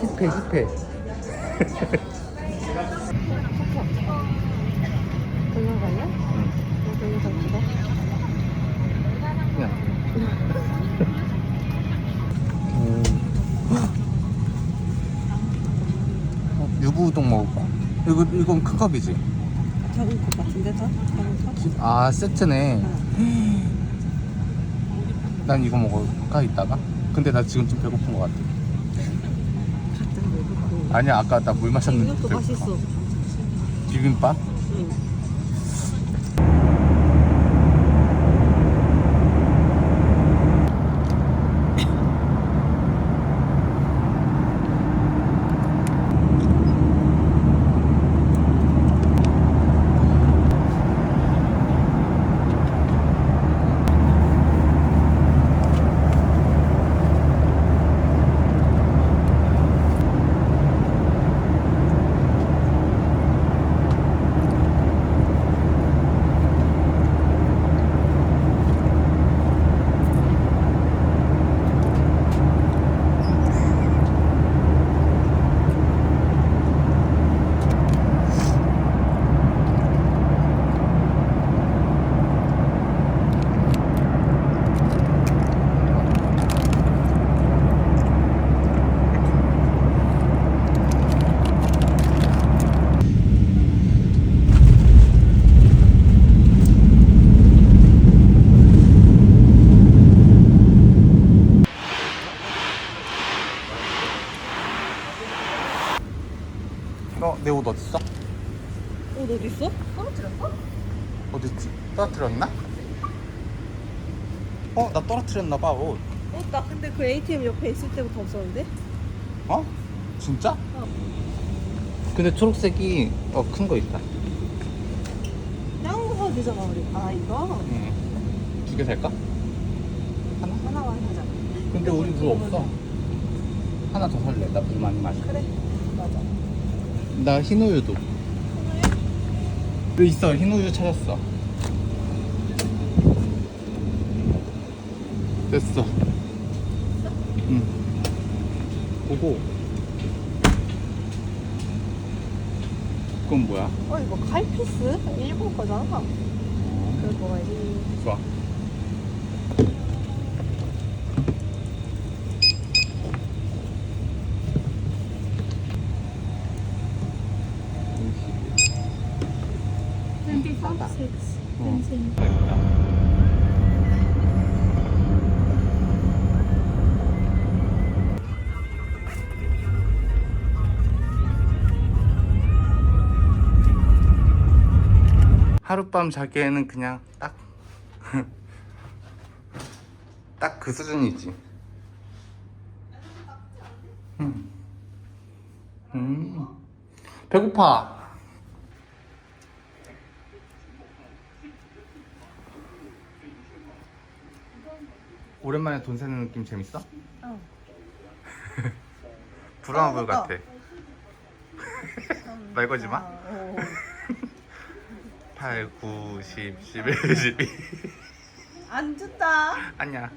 힙해 힙해. 동영상이야? 응. 어, 동영상 찍어? 그냥. 오. 어, 유부 우동 먹을까? 이거 이건 큰 컵이지? 작은 컵 같은데 다? 작은 컵? 아 세트네. 난 이거 먹을까 이따가? 근데 나 지금 좀 배고픈 것 같아. 아니야 아까 나 물 마셨는데 이것도 배고파. 맛있어 비빔밥? 응. 어, 내 옷 어딨어? 어, 너 어디 있어? 떨어뜨렸어? 어딨지? 떨어뜨렸나? 어, 나 떨어뜨렸나 봐, 옷. 어, 나 근데 그 ATM 옆에 있을 때부터 없었는데? 어? 진짜? 어. 근데 초록색이 어, 큰 거 있다. 작은 거 사도 되잖아, 우리. 아, 이거? 응. 두 개 살까? 하나? 하나만 사자. 근데 우리 물 없어. 하나 더 살래. 나 물 많이 마셔. 그래. 맞아. 나 흰우유도. 여기 있어. 흰우유 찾았어. 됐어. 응. 보고. 그건 뭐야? 어, 이거 칼피스? 일본 거잖아. 그걸 먹어야지. 좋아. 하룻밤 자기에는 그냥 딱 딱 그 수준이지. 음. 음. 배고파. 오랜만에 돈 세는 느낌 재밌어? 어. 브라운 어, 같아. 맞다. 말 걸지 마. 어. 8, 9, 10, 11, 12. 안 준다. 아니야.